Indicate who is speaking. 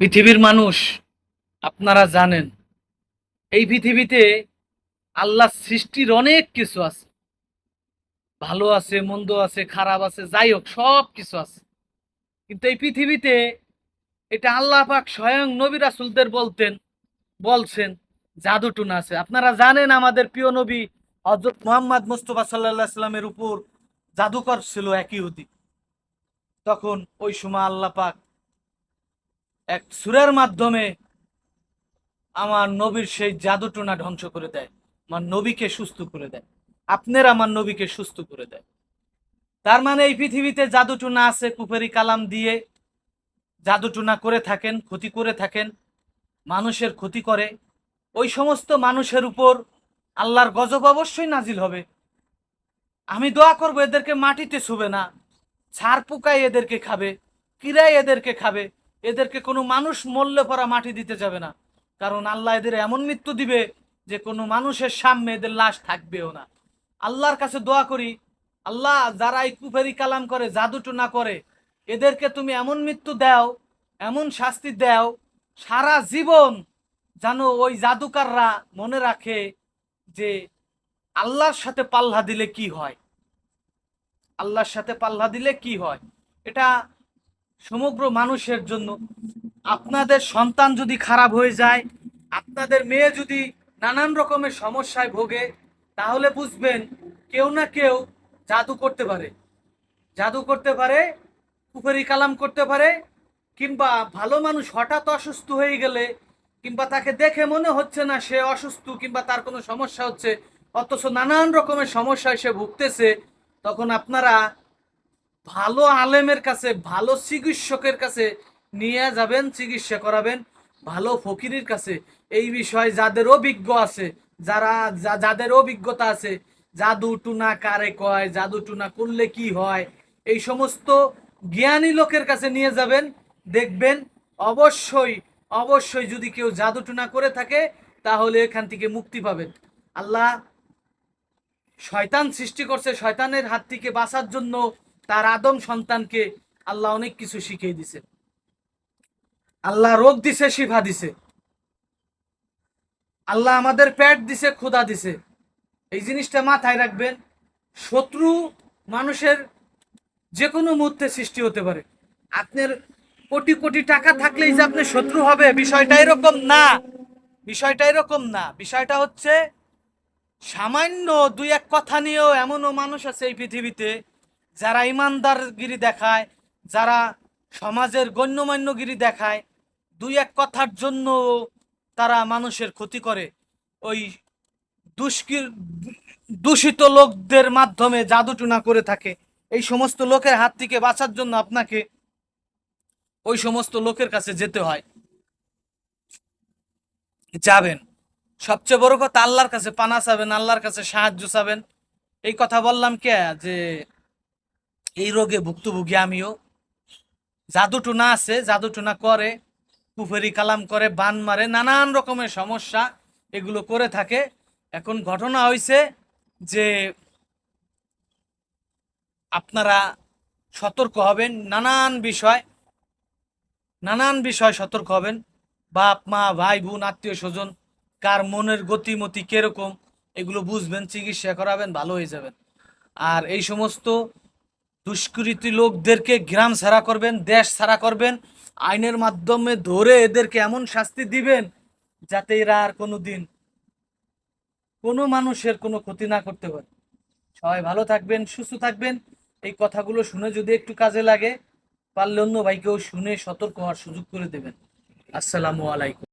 Speaker 1: পৃথিবীর মানুষ, আপনারা জানেন, এই পৃথিবীতে আল্লাহ সৃষ্টির অনেক কিছু আছে। ভালো আছে, মন্দ আছে, খারাপ আছে, যাই হোক, সব কিছু আছে। কিন্তু এই পৃথিবীতে এটা আল্লাহ পাক স্বয়ং নবী রাসুলদের বলতেন, বলছেন, জাদুটুনা আছে। আপনারা জানেন আমাদের প্রিয় নবী হজরত মোহাম্মদ মুস্তফা সাল্লাহ সাল্লামের উপর জাদুকর ছিল এক ইহুদি। তখন ওই সময় আল্লাহ পাক এক সুরের মাধ্যমে আমার নবীর সেই জাদুটুনা ধ্বংস করে দেয়, আমার নবীকে সুস্থ করে দেয়, আপনার আমার নবীকে সুস্থ করে দেয়। তার মানে এই পৃথিবীতে জাদুটুনা আছে কুফেরি কালাম দিয়ে, জাদুটুনা করে থাকেন, ক্ষতি করে থাকেন, মানুষের ক্ষতি করে। ওই সমস্ত মানুষের উপর আল্লাহর গজব অবশ্যই নাজিল হবে। আমি দোয়া করব, এদেরকে মাটিতে ছুবে না, ছাড় পোকাই এদেরকে খাবে কিরাই এদেরকে খাবে এদেরকে কোনো মানুষ মরলে পরা মাটি দিতে যাবে না। কারণ আল্লাহ এদের এমন মৃত্যু দিবে যে কোনো মানুষের সামনে এদের লাশ থাকবেও না। আল্লাহর কাছে দোয়া করি, আল্লাহ যারা এই কুফেরি কালাম করে, জাদুটু না করে, এদেরকে তুমি এমন মৃত্যু দাও, এমন শাস্তি দাও, সারা জীবন যেন ওই জাদুকাররা মনে রাখে যে আল্লাহর সাথে পাল্লা দিলে কি হয়? আল্লাহর সাথে পাল্লা দিলে কি হয়? এটা সমগ্র মানুষের জন্য আপনাদের সন্তান যদি খারাপ হয়ে যায়, আপনাদের মেয়ে যদি নানান রকমের সমস্যায় ভোগে, তাহলে বুঝবেন কেউ না কেউ জাদু করতে পারে। জাদু করতে পারে কুফেরি কালাম করতে পারে, কিংবা ভালো মানুষ হঠাৎ অসুস্থ হয়ে গেলে, কিংবা তাকে দেখে মনে হচ্ছে না সে অসুস্থ, কিংবা তার কোনো সমস্যা হচ্ছে, অথচ নানান রকমের সমস্যায় সে ভুগতেছে, তখন আপনারা ভালো আলেমের কাছে, ভালো চিকিৎসকের কাছে নিয়ে যাবেন, চিকিৎসা করাবেন, ভালো ফকিরের কাছে। এই বিষয়ে যাদের অভিজ্ঞ আছে, যারা যাদের অভিজ্ঞতা আছে, জাদু টুনা কারে কয়, জাদু টুনা করলে কি হয়, এই সমস্ত জ্ঞানী লোকের কাছে নিয়ে যাবেন, দেখবেন অবশ্যই অবশ্যই যদি কেউ জাদু টুনা করে থাকে, তাহলে এখান থেকে মুক্তি পাবেন। আল্লাহ শয়তান সৃষ্টি করছে, শয়তানের হাত থেকে বাঁচার জন্য তার আদম সন্তানকে আল্লাহ অনেক কিছু শিখিয়ে দিছে। আল্লাহ রোগ দিছে, শিফা দিছে। আল্লাহ আমাদের পেট দিছে, ক্ষুধা দিছে। এই জিনিসটা মাথায় রাখবেন, শত্রু মানুষের যে কোনো মুহূর্তে সৃষ্টি হতে পারে। আপনার কোটি কোটি টাকা থাকলেই যে আপনি শত্রু হবে, বিষয়টা এরকম না। বিষয়টা এরকম না। বিষয়টা হচ্ছে, সামান্য দুই এক কথা নিয়েও এমনও মানুষ আছে এই পৃথিবীতে যারা ইমানদারগিরি দেখায়, যারা সমাজের গণ্যমান্যগিরি দেখায়, দুই এক কথার জন্য তারা মানুষের ক্ষতি করে। ওই দুষ্কৃ দূষিত লোকদের মাধ্যমে জাদুটুনা করে থাকে। এই সমস্ত লোকের হাত থেকে বাঁচার জন্য আপনাকে ওই সমস্ত লোকের কাছে যেতে হয়। যাবেন। সবচেয়ে বড় কথা, আল্লাহর কাছে পানা চাবেন, আল্লাহর কাছে সাহায্য চাবেন। এই কথা বললাম কে? যে এই রোগে ভুক্তভোগী আমিও। জাদুটুনা আছে, জাদুটুনা করে, কুফেরি কালাম করে, বান মারে, নানান রকমের সমস্যা এগুলো করে থাকে। এখন ঘটনা হয়েছে যে আপনারা সতর্ক হবেন, নানান বিষয় নানান বিষয় সতর্ক হবেন। বাপ, মা, ভাই, বোন, আত্মীয় স্বজন, কার মনের গতিমতি কীরকম, এগুলো বুঝবেন, চিকিৎসা করাবেন, ভালো হয়ে যাবেন। আর এই সমস্ত দুষ্কৃতী লোকদেরকে গ্রাম ছাড়া করবেন, দেশ ছাড়া করবেন, আইনের মাধ্যমে ধরে এদেরকে এমন শাস্তি দিবেন যাতে এরা আর কোনো দিন কোনো মানুষের কোনো ক্ষতি না করতে পারে। সবাই ভালো থাকবেন, সুস্থ থাকবেন। এই কথাগুলো শুনে যদি একটু কাজে লাগে, পারলে অন্য ভাইকেও শুনে সতর্ক হওয়ার সুযোগ করে দেবেন। আসসালামু আলাইকুম।